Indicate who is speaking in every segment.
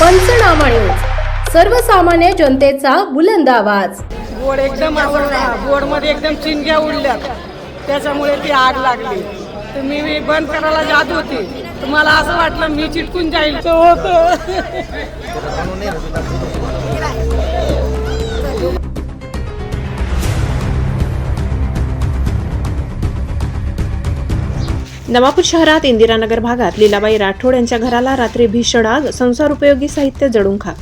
Speaker 1: पंचनामा न्यूज. सर्वसामान्य जनतेचा बुलंद आवाज.
Speaker 2: बोर्ड एकदम असं बोर्डमध्ये एकदम चिंग्या उडल्यात. त्याच्यामुळे ती आग लागली. तर मी मी बंद करायला जात होती. तर मला असं वाटलं मी चिटकून जाईल. होतं
Speaker 3: नवापूर शहरात इंदिरानगर भागात लीलाबाई राठोड यांच्या घराला रात्री भीषण आग संसार उपयोगी साहित्य जडून खाक.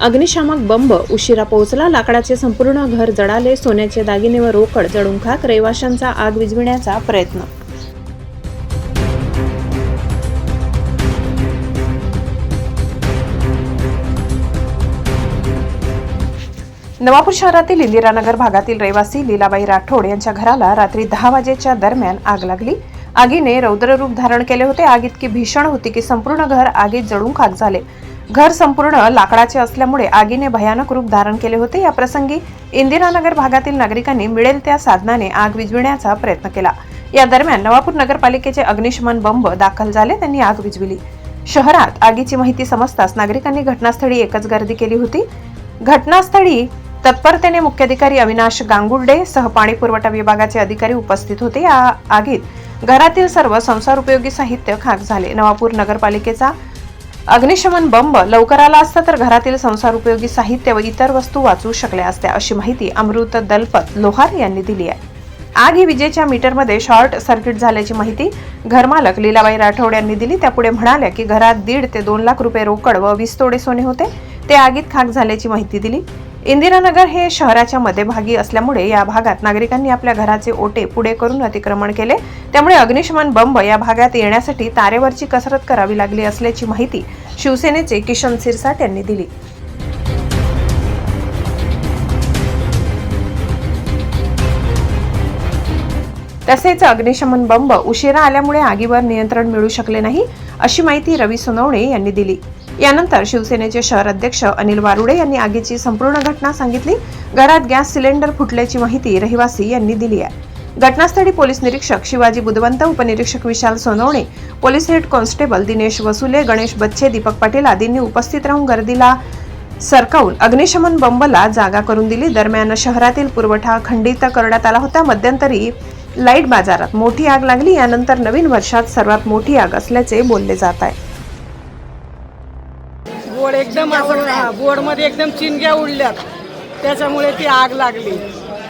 Speaker 3: अग्निशामक बंब उशिरा पोहोचला लाकडाचे संपूर्ण घर जळाले सोन्याचे दागिने व रोकड जडून खाक रहिवाशांचा आग विझविण्याचा प्रयत्न. नवापूर शहरातील इंदिरानगर भागातील रहिवासी लीलाबाई राठोड यांच्या घराला रात्री दहा वाजेच्या दरम्यान आग लागली. आगीने रौद्र रूप धारण केले होते. आग इतकी भीषण होती की संपूर्ण घर आगीत जळून खाक झाले. घर संपूर्ण लाकडाचे असल्यामुळे आगीने भयानक रूप धारण केले होते. या प्रसंगी इंदिरानगर भागातील नागरिकांनी मिळेल त्या साधनाने आग विझविण्याचा प्रयत्न केला. या दरम्यान नवापूर नगरपालिकेचे अग्निशमन बंब दाखल झाले. त्यांनी आग विझविली. शहरात आगीची माहिती समजताच नागरिकांनी घटनास्थळी एकच गर्दी केली होती. घटनास्थळी तत्परतेने मुख्याधिकारी अविनाश गांगुर्डे सह पाणी पुरवठा विभागाचे अधिकारी उपस्थित होते. या आगीत घरातील सर्व संसार उपयोगी साहित्य खाक झाले. नवापूर नगरपालिकेचा अग्निशमन बंब लवकर आला असता तर घरातील संसार उपयोगी साहित्य व इतर वस्तू वाचू शकल्या असत्या अशी माहिती अमृत दलपत लोहार यांनी दिली आहे. आग ही विजेच्या मीटरमध्ये शॉर्ट सर्किट झाल्याची माहिती घरमालक लीलाबाई राठोड यांनी दिली. त्यापुढे म्हणाल्या की घरात दीड ते दोन लाख रुपये रोकड व वीस तोडे सोने होते. ते आगीत खाक झाल्याची माहिती दिली. इंदिरानगर हे शहराच्या मध्यभागी असल्यामुळे या भागात नागरिकांनी आपल्या घराचे ओटे पुढे करून अतिक्रमण केले. त्यामुळे अग्निशमन बंब या भागात येण्यासाठी तारेवरची कसरत करावी लागली असल्याची माहिती शिवसेनेचे किशन सिरसाट यांनी दिली. तसेच अग्निशमन बंब उशिरा आल्यामुळे आगीवर नियंत्रण मिळू शकले नाही अशी माहिती रवी सोनवणे यांनी दिली. यानंतर शिवसेनेचे शहर अध्यक्ष अनिल वारुडे यांनी आगीची संपूर्ण घटना सांगितली. घरात गॅस सिलेंडर फुटल्याची माहिती रहिवासी यांनी दिली आहे. घटनास्थळी पोलीस निरीक्षक शिवाजी बुधवंत उपनिरीक्षक Vishal Sonawane police head constable Dinesh Vasule Ganesh Bachche Deepak Patil आदींनी उपस्थित राहून गर्दीला सरकावून अग्निशमन बंबला जागा करून दिली. दरम्यान शहरातील पुरवठा खंडित करण्यात आला होता. मध्यंतरी लाइट बाजारात मोठी आग लागली. यानंतर नवीन वर्षात सर्वात मोठी आग असल्याचे बोलले जात आहे.
Speaker 2: बोर्ड एकदम असं बोर्डमध्ये एकदम चिंग्या उडल्यात. त्याच्यामुळे ती आग लागली.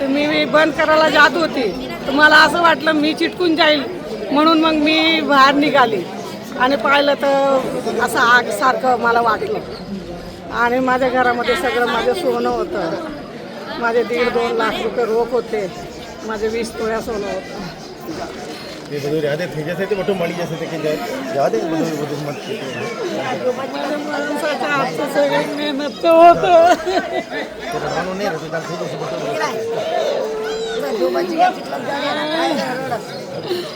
Speaker 2: तर मी मी बंद करायला जात होती. तर मला असं वाटलं मी चिटकून जाईल. म्हणून मग मी बाहेर निघाली. आणि पाहिलं तर असं आग सारखं मला वाटलं. आणि माझ्या घरामध्ये सगळं माझं सोनं होतं. माझे दीड दोन लाख रुपये रोख होते. माझे वीस तोळ्या सोनं होतं.
Speaker 4: ये બધું યાદ થઈ જશે તો મોટું મળી જશે કે યાદ है બધું બધું મત
Speaker 2: माझ्या माणसाच्या हातचं सगळं मेहनत होतं
Speaker 4: રમવાનું નહીં રહેતું તાર થઈ જશે બધું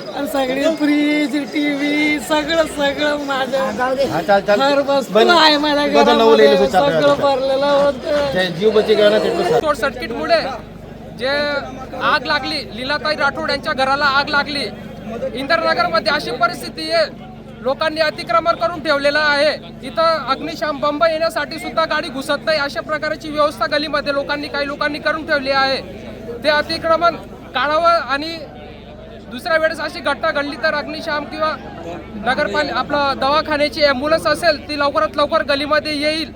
Speaker 2: आणि सगळे फ्रीज टीव्ही सगळं सगळं माझ्या
Speaker 4: હા ચાલ ચાલ
Speaker 2: हर वस्तू
Speaker 4: બન-
Speaker 2: आहे माझ्या
Speaker 4: બધું નવું લઈ
Speaker 2: घरामध्ये
Speaker 4: લેશું ચાલ
Speaker 2: सगळं भरलेलं होतं
Speaker 4: જે જીવ બચી ગયો ને તેટલું સારું
Speaker 5: शॉर्ट सर्किटमुळे जे आग लागली लीलाताई राठोड यांच्या घराला आग लागली इंद्रनगरमध्ये अशी परिस्थिती आहे. लोकांनी अतिक्रमण करून ठेवलेलं आहे. इथं अग्निशाम बंब येण्यासाठी सुद्धा गाडी घुसत नाही. अशा प्रकारची व्यवस्था गलीमध्ये लोकांनी काही लोकांनी करून ठेवली आहे. ते अतिक्रमण काढावं आणि दुसऱ्या वेळेस अशी घटना घडली तर अग्निशाम किंवा नगरपालिका आपलं दवाखान्याची ॲम्ब्युलन्स असेल ती लवकरात लवकर गलीमध्ये येईल.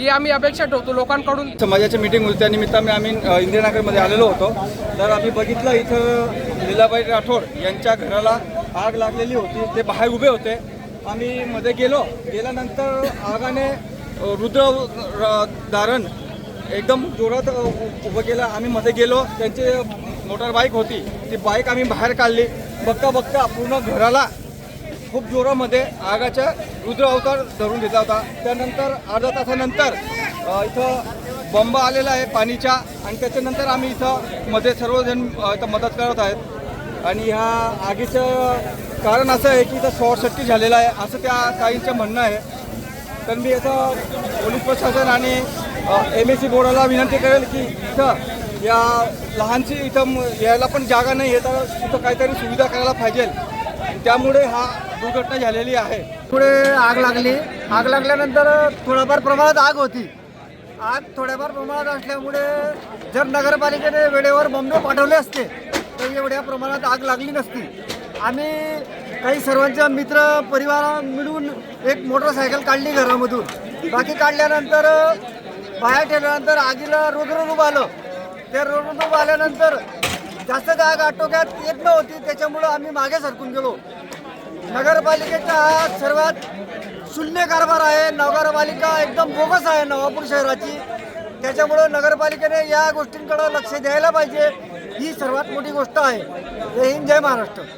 Speaker 5: ही आम्ही अपेक्षा ठेवतो लोकांकडून.
Speaker 6: समाजाची मीटिंग होती. त्या निमित्ताने आम्ही इंदिरानगरमध्ये आलेलो होतो. तर आम्ही बघितलं इथं लीलाबाई राठोड यांच्या घराला आग लागलेली होती. ते बाहेर उभे होते. आम्ही मध्ये गेलो. गेल्यानंतर आगाने रुद्र दारण एकदम जोरात उ- उभं केलं. आम्ही मध्ये गेलो. त्यांची मोटार बाईक होती. ती बाईक आम्ही बाहेर काढली. बघता बघता पूर्ण घराला खूप जोरामध्ये आगाचा रुद्र अवतार धरून घेतला होता. त्यानंतर अर्धा तासानंतर इथं बंब आलेला आहे पाणीच्या आणि त्याच्यानंतर आम्ही इथं मध्ये सर्वजण इथं मदत करत आहेत. आणि ह्या आगीचं कारण असं आहे की इथं शॉर्ट सर्किट झालेलं आहे असं त्या काहींचं म्हणणं आहे. तर मी इथं पोलीस प्रशासन आणि एम एस सी बोर्डाला विनंती करेल की इथं या लहानशी इथं यायला पण जागा नाही आहे तर इथं काहीतरी सुविधा करायला पाहिजे. त्यामुळे हा दुर्घटना झालेली आहे.
Speaker 7: पुढे आग लागली. आग लागल्यानंतर थोड्याफार प्रमाणात आग होती. आग थोड्याफार प्रमाणात असल्यामुळे जर नगरपालिकेने वेळेवर बॉम्बे पाठवले असते तर एवढ्या प्रमाणात आग लागली नसती. आम्ही काही सर्वांच्या मित्र परिवारा मिळून एक मोटरसायकल काढली घरामधून. बाकी काढल्यानंतर बाहेर ठेवल्यानंतर आगीला रुद्ररूप आलं. त्या रुद्ररूप आल्यानंतर जास्त जाग आटोक्यात येत नव्हती त्याच्यामुळं आम्ही मागे सरकून गेलो. नगरपालिकेचा हा सर्वात शून्य कारभार आहे. नगरपालिका एकदम बोगस आहे नवापूर शहराची. त्याच्यामुळं नगरपालिकेने या गोष्टींकडे लक्ष द्यायला पाहिजे. ही सर्वात मोठी गोष्ट आहे. जय हिंद जय महाराष्ट्र.